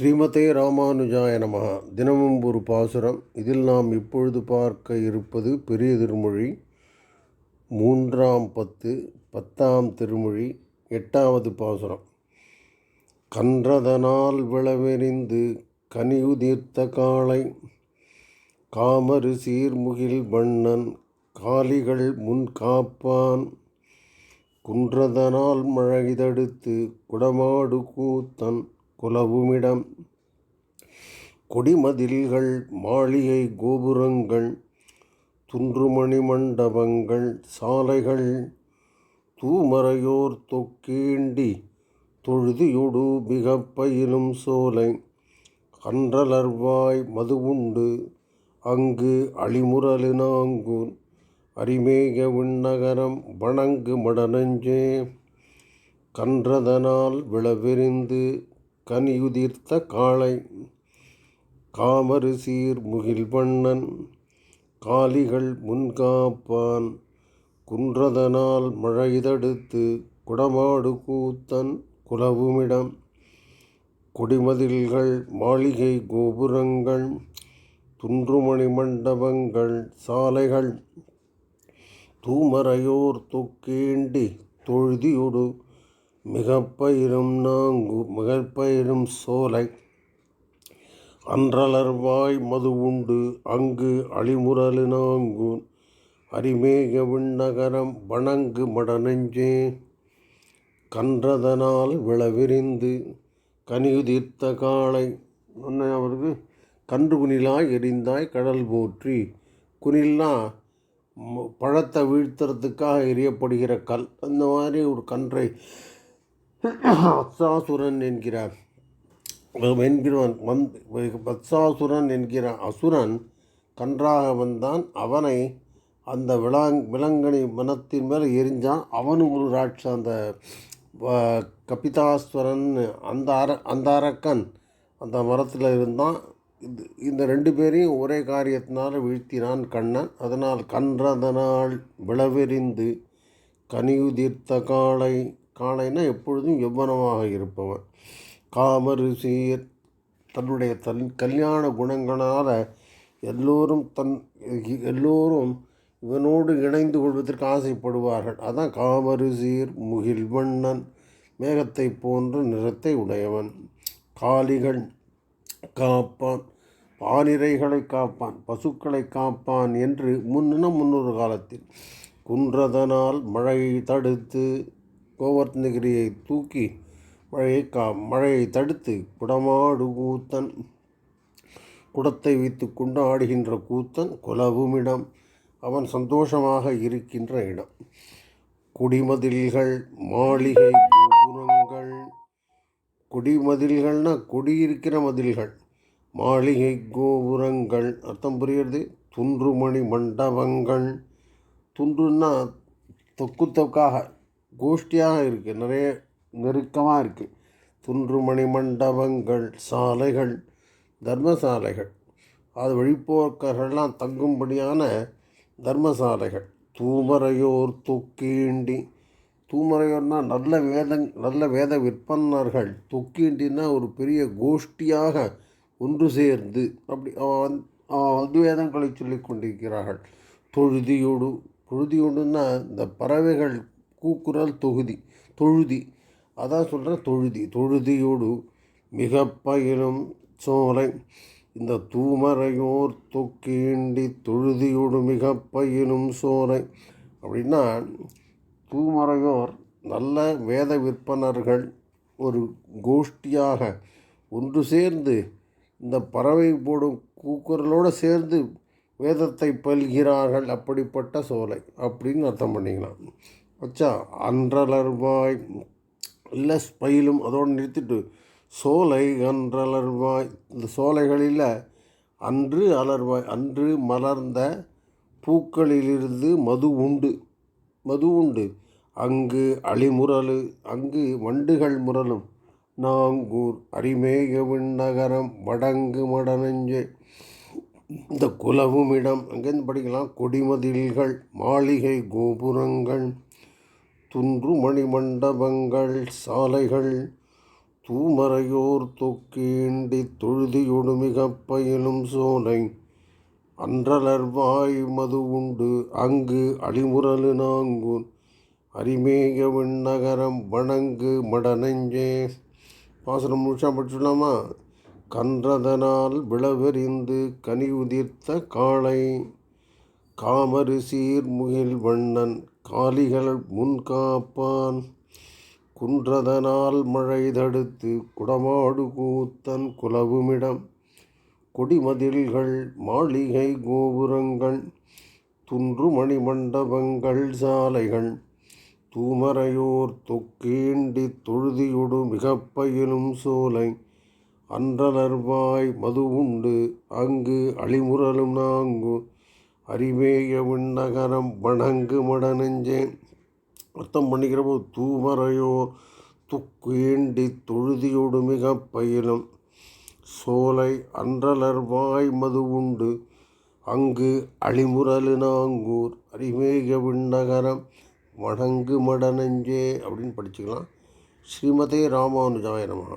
ஸ்ரீமதே ராமானுஜாய நமகா தினமும் ஒரு பாசுரம். இதில் நாம் இப்பொழுது பார்க்க இருப்பது பெரிய திருமொழி. மூன்றாம் பத்து பத்தாம் திருமொழி எட்டாவது பாசுரம். கன்றதனால் விளவெறிந்து கனியுதிர்த்த காளை. காமரு சீர்முகில் வண்ணன் காளிகள் முன் காப்பான். குன்றதனால் மழைதடுத்து குடமாடு கூத்தன். குலவுமிடம் கொடிமதில்கள் மாளிகை கோபுரங்கள் துன்றுமணி மண்டபங்கள் சாலைகள் தூமறையோர் தொக்கீண்டி தொழுதியொடு மிகப்பயிலும் சோலை. கன்றலர்வாய் மதுவுண்டு அங்கு அழிமுரலினாங்கூன் அரிமேக விண்ணகரம் வணங்கு மடனஞ்சே கன்றதனால் விளவெறிந்து கனியுதிர்த்த காளை காமரு சீர் முகில் வண்ணன் காளிகள் முன்காப்பான் குன்றதனால் மழைதடுத்து குடமாடு கூத்தன் குலவுமிடம் கொடிமதில்கள் மாளிகை கோபுரங்கள் துன்றுமணி மண்டபங்கள் சாலைகள் தூமறையோர் தொக்கேண்டி தொழுதியொடு மிகப்பயிரும் நாங்கு மிகப்பயிரும் சோலை. அன்றலர்வாய் மது உண்டு அங்கு அழிமுரலு நாங்கூன். அரிமேக விண்ணகரம் வணங்கு மடநெஞ்சே. கன்றதனால் விளவிரிந்து கனியுதிர்த்த காளை. உன்னை அவருக்கு கன்று குனிலாய் எரிந்தாய் கடல் போற்றி. குனில்னா ம- பழத்தை வீழ்த்துறதுக்காக எரியப்படுகிற கல். அந்த மாதிரி ஒரு கன்றை வத்சாசுரன் என்கிற என்கிறவன் வந்து வத்சாசுரன் என்கிற அசுரன் கன்றாக வந்தான். அவனை அந்த விலாங் விலங்கனி மனத்தின் மேல் எரிஞ்சான். அவனும் ஒரு ராட்ச அந்த கபிதாஸ்வரன் அந்த அர அந்த அரக்கன் அந்த மரத்தில் இருந்தான். இது இந்த ரெண்டு பேரையும் ஒரே காரியத்தினால் வீழ்த்தினான் கண்ணன். அதனால் கன்றதனால் விளவெறிந்து கனியுதிர்த்த காளை காளைனா எப்பொழுதும் எவ்வனமாக இருப்பவன். காமரு தன்னுடைய தன் கல்யாண குணங்களால் எல்லோரும் தன் எல்லோரும் இவனோடு இணைந்து கொள்வதற்கு ஆசைப்படுவார்கள். அதான் காமரிசீர் முகில்வண்ணன் மேகத்தை போன்ற நிறத்தை உடையவன். காளிகள் காப்பான் பானிரைகளை காப்பான் பசுக்களை காப்பான் என்று முன்னின முன்னொரு காலத்தில் குன்றதனால் மழையை தடுத்து கோவர்த்தனகிரியை தூக்கி மழையை கா மழையை தடுத்து குடமாடு கூத்தன் குடத்தை வைத்து கொண்டு ஆடுகின்ற கூத்தன் குலவுமிடம். அவன் சந்தோஷமாக இருக்கின்ற இடம். குடிமதில்கள் மாளிகை கோபுரங்கள். குடிமதில்கள்னா குடியிருக்கிற மதில்கள். மாளிகை கோபுரங்கள். அர்த்தம் புரியுறது துன்றுமணி மண்டபங்கள். துன்றுன்னா தொக்கு தொக்காக. கோஷ்டியாக இருக்குது நிறைய நெருக்கமாக இருக்குது துன்றுமணி மண்டபங்கள் சாலைகள் தர்மசாலைகள். அது வழிப்போக்கர்கள்லாம் தங்கும்படியான தர்மசாலைகள். தூமரையோர் தொக்கீண்டி தூமரையோர்னால் நல்ல வேதங் நல்ல வேத விற்பன்னர்கள். தொக்கீண்டினா ஒரு பெரிய கோஷ்டியாக ஒன்று சேர்ந்து அப்படி அவன் வந்து வேதங்களை சொல்லிக் கொண்டிருக்கிறார்கள். தொழுதியோடு தொழுதியோடுன்னா இந்த பறவைகள் கூக்குரல் தொகுதி தொழுதி. அதான் சொல்கிறேன் தொழுதி. தொழுதியோடு மிக பயிரும் சோலை. இந்த தூமரையோர் தொக்கேண்டி தொழுதியோடு மிக பயிரும் சோலை. அப்படின்னா தூமரையோர் நல்ல வேத விற்பனர்கள் ஒரு கோஷ்டியாக ஒன்று சேர்ந்து இந்த பறவை போடும் கூக்குரலோடு சேர்ந்து வேதத்தை பல்கிறார்கள். அப்படிப்பட்ட சோலை. அப்படின்னு அர்த்தம் பண்ணிக்கலாம். வச்சா அன்றலர்வாய் இல்லை பயிலும் அதோடு நிறுத்திட்டு சோலை அன்றலர்வாய். இந்த சோலைகளில் அன்று அலர்வாய் அன்று மலர்ந்த பூக்களிலிருந்து மது உண்டு மது உண்டு. அங்கு அழிமுரலு அங்கு வண்டுகள் முரலும் நாங்கூர் அரிமேக விண்ணகரம் வடங்கு மடனஞ்சே இந்த குலவுமிடம் அங்கேருந்து படிக்கலாம் கொடிமதில்கள் மாளிகை கோபுரங்கள். துன்று மணிமண்டபங்கள் சாலைகள் தூமறையோர் தொக்கீண்டி தொழுதியொடு மிகப் பயிலும் சோலை அன்றலர்வாய் மது உண்டு அங்கு அழிமுரலு நாங்கூன் அரிமேய விண்ணகரம் வணங்கு மடநெஞ்சே. பாசனம் முழுசா படிச்சுடலாமா? கன்றதனால் விளவெறிந்து கனியுதிர்த்த காளை. காமரு சீர்முகில் வண்ணன் காளிகள் முன்காப்பான் குன்றதனால் மழை தடுத்து குடமாடு கூத்தன் குலவுமிடம். கொடிமதில்கள் மாளிகை கோபுரங்கள் துன்றுமணி மண்டபங்கள் சாலைகள். தூமரையோர் தொக்கேண்டி தொழுதியொடு மிகப்பயிலும் சோலை. அன்றலர்வாய் மது உண்டு அங்கு அழிமுரலும் நாங்கு. அறிவேய விண்ணகரம் வணங்கு மடநெஞ்சே அர்த்தம் பண்ணிக்கிறப்போ தூமறையோர் துக்கீண்டி தொழுதியோடு மிக பயிலும். சோலை அன்றலர்வாய் மது உண்டு. அங்கு அழிமுரலினாங்கூர் நாங்கூர். விண்ணகரம் வணங்கு மடநெஞ்சே அப்படின்னு படிச்சுக்கலாம். ஸ்ரீமதே ராமானுஜாய நமகா